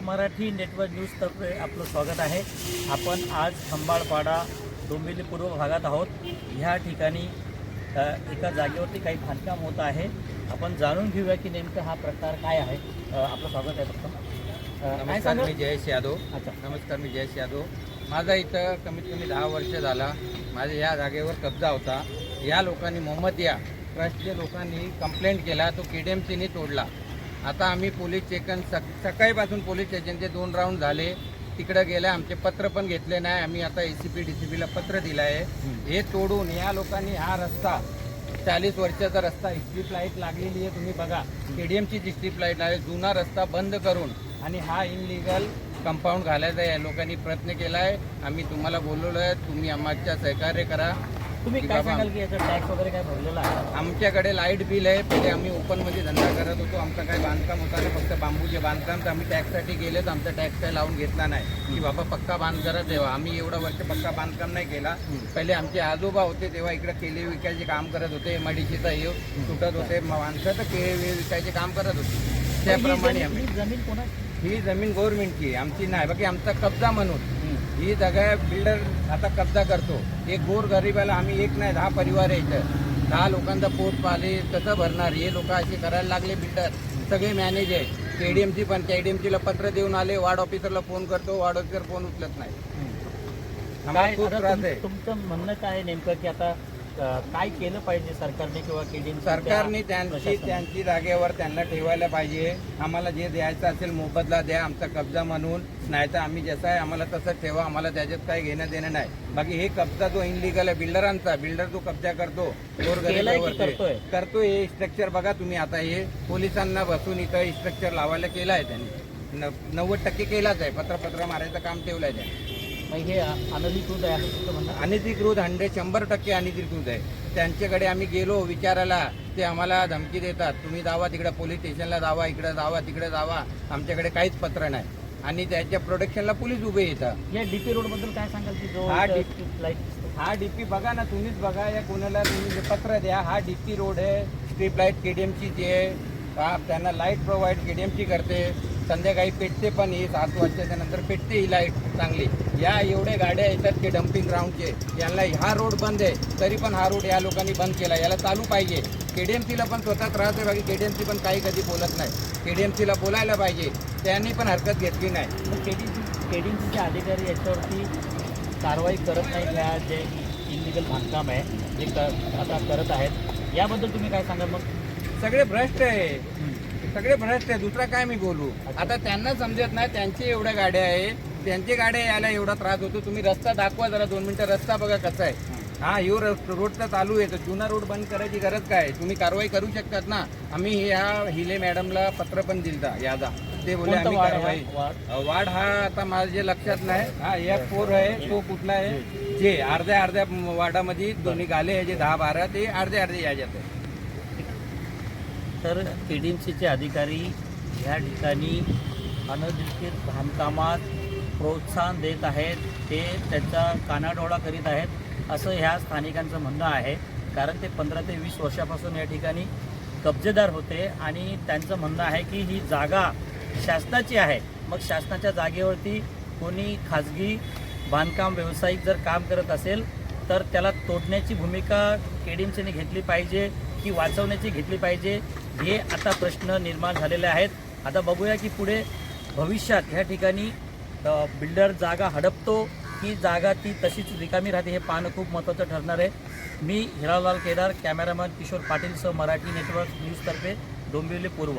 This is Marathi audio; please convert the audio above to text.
मराठी नेटवर्क न्यूजतर्फे आपलं स्वागत आहे. आपण आज खंबाळपाडा डोंबिवली पूर्व भागात आहोत. ह्या ठिकाणी एका जागेवरती काही बांधकाम होत आहे. आपण जाणून घेऊया की नेमकं हा प्रकार काय आहे. आपलं स्वागत आहे फक्त नमस्कार मी जयेश यादव. अच्छा. नमस्कार मी जयेश यादव. माझा इथं कमीत कमी दहा वर्ष झाला. माझ्या या जागेवर कब्जा होता. या लोकांनी मोहम्मदिया ट्रस्टच्या लोकांनी कंप्लेंट केला. तो के डी एम सीने तोडला. आता आम्ही पोलीस स्टेशन सक सकाळीपासून पोलीस स्टेशनचे दोन राऊंड झाले. तिकडे गेले आमचे पत्र पण घेतले नाही. आम्ही आता A C P D C पीला पत्र दिलं आहे. हे तोडून या लोकांनी हा रस्ता चाळीस वर्षाचा रस्ता स्ट्रीट लाइट लागलेली आहे तुम्ही बघा. स्टेडियमची जी स्ट्रीट लाइट आहे जुना रस्ता बंद करून आणि हा इनलिगल कंपाऊंड घालायचा या लोकांनी प्रयत्न केला आहे आम्ही तुम्हाला बोलवलो आहे तुम्ही आमच्या सहकार्य करा. तुम्ही काय सांगाल की याचा टॅक्स वगैरे काय भरलेला आहे? आमच्याकडे लाइट बिल आहे पहिले आम्ही ओपनमध्ये धंदा करत होतो. आमचं काही बांधकाम होता ना फक्त बांबूचे बांधकाम. तर आम्ही टॅक्ससाठी गेले तर आमचा टॅक्स काही लावून घेतला नाही. की बाबा पक्का बांध करत तेव्हा आम्ही एवढं वर्ष पक्का बांधकाम नाही केला. पहिले आमचे आजोबा होते तेव्हा इकडे केले विकायचे काम करत होते. एमआयडीसीचा हे तुटत होते. माणसं तर केळे वेळ विकायचे काम करत होते. त्याप्रमाणे आम्ही जमीन- ही जमीन कोणा ही जमीन गव्हर्नमेंटची आहे. आमची नाही. बाकी आमचा कब्जा म्हणून. ही जागा बिल्डर आता कब्जा करतो. एक गोर गरिबाला आम्ही एक नाही दहा परिवार आहे इथं. दहा लोकांचा पोट पाले कसं भरणार? हे लोक असे करायला लागले बिल्डर. सगळे मॅनेज आहे केडीएमची पण केडीएमचीला पत्र देऊन आले वार्ड ऑफिसरला फोन करतो वार्ड ऑफिसर फोन उचलत नाही. आम्हाला काय खूप आता त्रास तुम- आहे. तुमचं म्हणणं काय नेमकं की आता काय केलं पाहिजे सरकारने किंवा केडीएम सरकारने त्यांची त्यांची जागेवर त्यांना ठेवायला पाहिजे. आम्हाला जे द्यायचं असेल मोबदला द्या आमचा कब्जा म्हणून. नाहीतर आम्ही जसं आहे आम्हाला तसंच ठेवा. आम्हाला त्याच्यात काही घेणं देणं नाही. बाकी हे कब्जा जो इनलिगल आहे बिल्डरांचा बिल्डर जो कब्जा करतो करतोय? करतोय हे स्ट्रक्चर बघा तुम्ही आता हे. पोलिसांना बसून इथं स्ट्रक्चर लावायला केलं आहे त्यांनी नव्वद टक्के केलाच आहे. पत्र पत्र मारायचं काम ठेवलं आहे त्यांनी. मग हे अनधिकृत आहे असं म्हणणं अनधिकृत हंड्रेड शंभर टक्के अनधिकृत आहे. त्यांच्याकडे आम्ही गेलो विचारायला ते आम्हाला धमकी देतात. तुम्ही जावा तिकडे पोलीस स्टेशनला जावा इकडे जावा तिकडे जावा. आमच्याकडे काहीच पत्र नाही. आणि त्याच्या प्रोटेक्शनला पोलीस उभे येतात. या डीपी रोडबद्दल काय सांगाल की जो हा दिसतो? हा डीपी बघा ना तुम्हीच बघा या कोणाला तुम्ही पत्र द्या हा डीपी रोड आहे. स्ट्रीट लाइट केडीएमची आहे. त्यांना लाइट प्रोव्हाइड केडीएमची करते. संध्याकाळी पेटते पण ही सात वाजताच्या नंतर पेटते ही लाइट चांगली. या एवढे गाड्या येतात की डम्पिंग ग्राउंडचे यांना हा रोड बंद आहे. तरी पण हा रोड या लोकांनी बंद केला. याला चालू पाहिजे. केडीएमसीला पण स्वतः त्रास आहे बाकी केडीएमसी पण काही कधी बोलत नाही. केडीएमसीला बोलायला पाहिजे. त्यांनी पण हरकत घेतली नाही. मग केडीएमसी केडीएमसीचे अधिकारी याच्यावरती कारवाई करत नाही ह्या जे इलिगल बांधकाम आहे जे क- आता करत आहेत. याबद्दल तुम्ही काय सांगाल मग? सगळे भ्रष्ट आहे. सगळे भ्रष्ट आहे दुसरा काय मी बोलू. आता त्यांना समजत नाही त्यांची एवढ्या गाड्या आहे. त्यांची गाड्या यायला एवढा त्रास होतो. तुम्ही रस्ता दाखवा जरा दोन मिनिटं रस्ता बघा कसा आहे. हा यो रोड तर चालू आहे. तर जुना रोड बंद करायची गरज काय? तुम्ही कारवाई करू शकतात ना. आम्ही ह्या हिले मॅडमला पत्र पण दिलता यादा. ते बोले आम्ही कारवाई हा? वार्ड? हा आता माझ्या लक्षात नाही. हा एक फोर आहे तो कुठला आहे? जे अर्ध्या अर्ध्या वार्डामध्ये दोन्ही गाले आहे जे दहा बारा ते अर्धे अर्धे याच्यात आहे. तर के डी एम सीचे अधिकारी ह्या ठिकाणी अनधिकृत बांधकामात प्रोत्साहन देत आहेत. ते त्याचा कानाडोळा करीत आहेत असं ह्या स्थानिकांचं म्हणणं आहे. कारण ते पंधरा ते वीस वर्षापासून या ठिकाणी कब्जेदार होते आणि त्यांचं म्हणणं आहे की ही जागा शासनाची आहे. मग शासनाच्या जागेवरती कोणी खाजगी बांधकाम व्यावसायिक जर काम करत असेल तर त्याला तोडण्याची भूमिका केडीएमसीने घेतली पाहिजे की वाचवण्याची घेतली पाहिजे हे आता प्रश्न निर्माण झालेले आहेत. आता बघूया की पुढे भविष्यात ह्या ठिकाणी बिल्डर जागा हडपतो की जागा ती तशीच रिकामी राहते हे पाहणं खूप महत्त्वाचं ठरणार आहे. मी हिरालाल केदार कॅमेरामॅन किशोर पाटीलसह मराठी नेटवर्क न्यूजतर्फे डोंबिवली पूर्व.